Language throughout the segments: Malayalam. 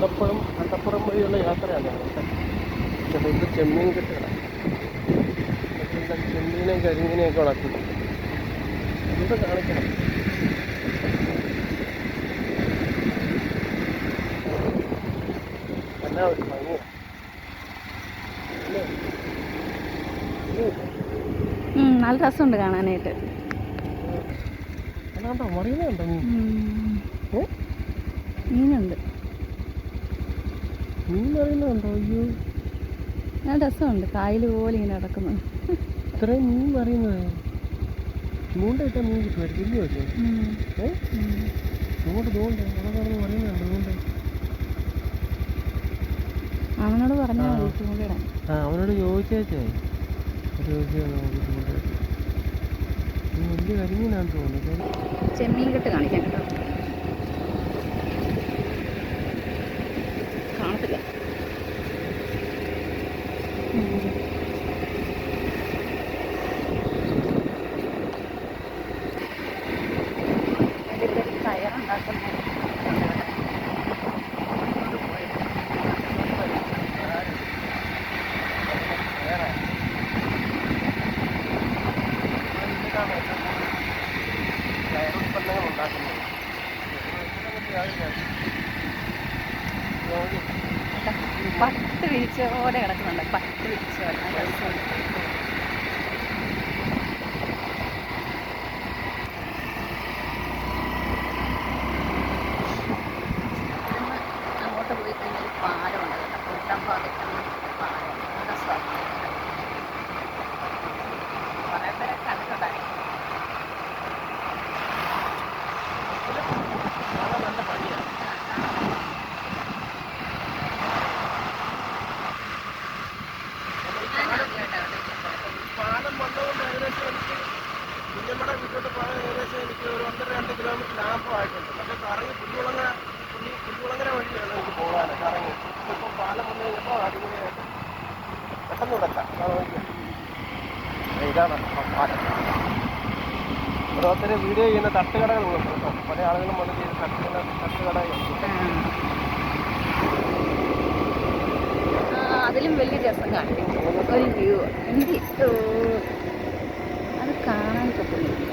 കണ്ടപ്പുറം അട്ടപ്പുറം വഴിയുള്ള യാത്രയാണ് പക്ഷേ ഇത് ചെമ്മീൻ കെട്ടുകളാണ് ഇവിടെ ചെമ്മീനെയും കരിമീനെയൊക്കെ വളർത്തുന്നു എന്ത് കാണിക്കണം? എന്നാ ഒരു ഭംഗിയാണ് ഉം, നല്ല രസമുണ്ട് കാണാനായിട്ട്? മീനുണ്ട്. മീൻ മറിയുന്നുണ്ടോ അയ്യോ. നല്ല രസമുണ്ട്. കായൽ പോലെ ഇങ്ങനെ നടക്കുന്നു. ഇത്രയും മീൻ മറിയുന്നത് ചൂണ്ടയിട്ടാൽ മീൻ കിട്ടുമായിരിക്കും. ഇല്ലയോ ഇത്? ഉം. ഏ? ഉം. ചൂണ്ട. തോണ്ട് അവിടെ കിടന്ന് മറിയുന്നുണ്ട് അതുകൊണ്ട് അവനോട് പറഞ്ഞാൽ ആ. മതി ചൂണ്ടിടാൻ ആ അവനോട് ചോദിച്ചേച്ചേ. വലിയ ചെമ്മീൻ കെട്ട് കാണിക്കാൻ കേട്ടോ. കാണത്തില്ല ഉം. അതിന്റെ ഇവിടെ ഒരു കയറുണ്ടാക്കുന്നു. വിരിച്ച പോലെ കിടക്കുന്നുണ്ട് പത്ത് പോലെ നല്ല രസമുണ്ട്. ഇവിടുന്ന് അങ്ങോട്ട് പോയി കഴിഞ്ഞാൽ ഒരു പാലമുണ്ട് കേട്ടോ കുട്ടം ഭാഗത്താണ് പാലമുണ്ട് നല്ല രസമാണ് കുറേ പേരെ കണ്ടിട്ടുണ്ടായിരുന്നു നല്ല പണിയാണ് പാലം വന്നതുകൊണ്ട് ഏകദേശം എനിക്ക് കുഞ്ഞമ്മടെ വീട്ടിലോട്ട് ഏകദേശം എനിക്ക് ഒരു ഒന്നര രണ്ട് കിലോമീറ്റർ ലാഭമായിട്ടുണ്ട് പക്ഷേ കറങ്ങി പുല്ലുളങ്ങര പുല്ലി കുഞ്ഞുളങ്ങര വഴിയാണ് എനിക്ക് പോകാൻ. കറങ്ങി ഇപ്പോൾ പാലം വന്നു കഴിഞ്ഞപ്പോൾ അടിപൊളിയായിട്ട്. പെട്ടെന്ന് നടക്കാം ഇതാണ് പാലം ഒത്തിരി വീഡിയോ ചെയ്യുന്ന തട്ടുകടകളുണ്ട് കേട്ടോ. പല ആളുകളും വന്ന് ചെയ്ത് തട്ടുകട തട്ടുകട അതിലും വലിയ രസം കാണിക്കും. ഒരു വ്യൂ. എനിക്ക് അത് കാണാൻ പറ്റുന്നില്ല.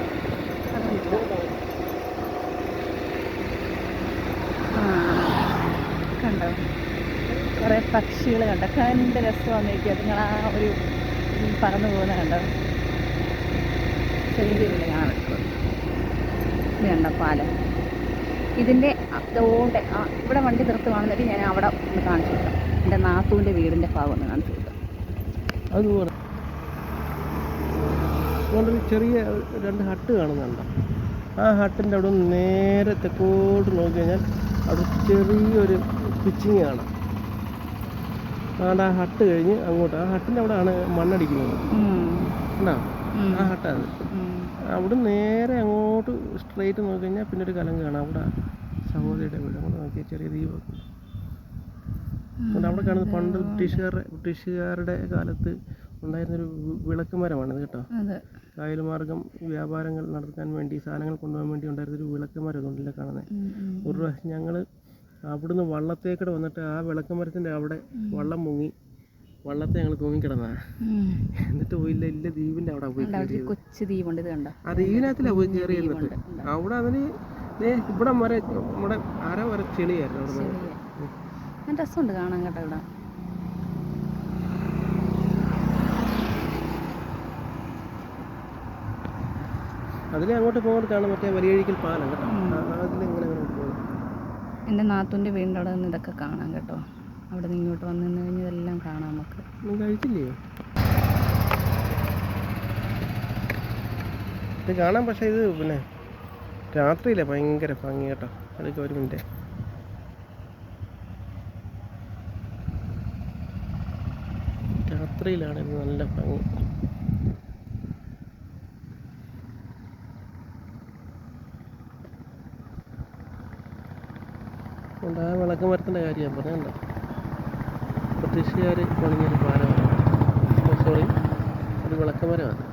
കണ്ടോ? കുറേ പക്ഷികൾ കണ്ടോ? കണ്ട് രസമാണ് എനിക്ക് അതുങ്ങൾ ആ ഒരു പറന്നു പോകുന്ന കണ്ടോ? ചെറിയ രീതിയിൽ കണ്ടോ പാലം? ഇതിന്റെ അതുകൊണ്ട് ഇവിടെ വണ്ടി നിർത്തുവാണെന്നുണ്ടെങ്കിൽ ഞാൻ അവിടെ ഒന്ന് കാണിച്ചു കൊടുക്കാം. എന്റെ നാത്തൂന്റെ വീടിന്റെ ഭാഗം ഒന്ന് കാണിച്ചു കൊടുക്കാം. അതുപോലെ അതുകൊണ്ടൊരു ചെറിയ രണ്ട് ഹട്ട് കാണുന്നുണ്ട്. ആ ഹട്ടിന്റെ അവിടെ നിന്ന് നേരെ തെക്കോട്ട് നോക്കി കഴിഞ്ഞാൽ അവിടെ ചെറിയൊരു പിച്ചിങ് കാണാം അതുകൊണ്ട് ആ ഹട്ട് കഴിഞ്ഞ് അങ്ങോട്ട് ആ ഹട്ടിന്റെ അവിടെയാണ് മണ്ണടിക്കുന്നത്. കണ്ടോ? ആ ഹട്ടാണ്. അവിടെ നേരെ അങ്ങോട്ട് സ്ട്രെയിറ്റ് നോക്കി കഴിഞ്ഞാൽ പിന്നെ ഒരു കലം കാണാം. അവിടെ സഹോദരിയുടെ വീട്. അങ്ങോട്ട് നോക്കിയാൽ ചെറിയ ദീപം അവിടെ കാണുന്നത് പണ്ട് ബ്രിട്ടീഷുകാരുടെ ബ്രിട്ടീഷുകാരുടെ കാലത്ത് ഉണ്ടായിരുന്നൊരു ഒരു വിളക്ക് മരമാണിത് കേട്ടോ. കായൽ മാർഗം വ്യാപാരങ്ങൾ നടത്താൻ വേണ്ടി സാധനങ്ങൾ കൊണ്ടുപോകാൻ വേണ്ടി ഉണ്ടായിരുന്നൊരു വിളക്ക് മരം അതുകൊണ്ടല്ലേ കാണുന്നത് ഒരു പ്രാവശ്യം ഞങ്ങൾ അവിടുന്ന് വള്ളത്തേക്കൂടെ വന്നിട്ട് ആ വിളക്ക് മരത്തിന്റെ അവിടെ വള്ളം മുങ്ങി വള്ളത്തെ ഞങ്ങൾ തൂങ്ങിക്കിടന്നാ എന്നിട്ട് പോയില്ല ഇല്ല ദ്വീപിന്റെ അവിടെ പോയി. കൊച്ചു ദ്വീപുണ്ട് ഇത് കണ്ടോ? ആ ദ്വീപിനകത്തിലാണ് പോയി കയറി എന്നിട്ട്. അവിടെ അതിന് ഇവിടെ വരെ നമ്മുടെ അര വരെ ചെളിയായിരുന്നു അവിടെ. രസമുണ്ട് കാണാൻ കേട്ടോ ഇവിടെ. അതിലെ അങ്ങോട്ട് പോകുന്നത് കാണാൻ മറ്റേ വലിയഴിക്കൽ പാലം കേട്ടോ. പോകും എന്റെ നാത്തൂന്റെ വീടിന്റെ അവിടെ നിന്ന് ഇതൊക്കെ കാണാം കേട്ടോ. അവിടെ നിന്ന് ഇങ്ങോട്ട് വന്ന് നിന്ന് കഴിഞ്ഞാൽ ഇതെല്ലാം കാണാം നമുക്ക്. കഴിച്ചില്ലേ ഇത് കാണാൻ പക്ഷേ ഇത് പിന്നെ രാത്രിയിലെ ഭയങ്കര ഭംഗി കേട്ടോ. അതൊക്കെ ഒരു മിനിറ്റ്. രാത്രിയിലാണ് ഇത് നല്ല ഭംഗി. അതുകൊണ്ട് ആ വിളക്ക് മരത്തിന്റെ കാര്യം ഞാൻ പറഞ്ഞുണ്ടോ ബ്രിട്ടീഷുകാർ പണിഞ്ഞൊരു പാലമാണ്. സോറി ഒരു വിളക്ക് വിളക്കമരമാണ്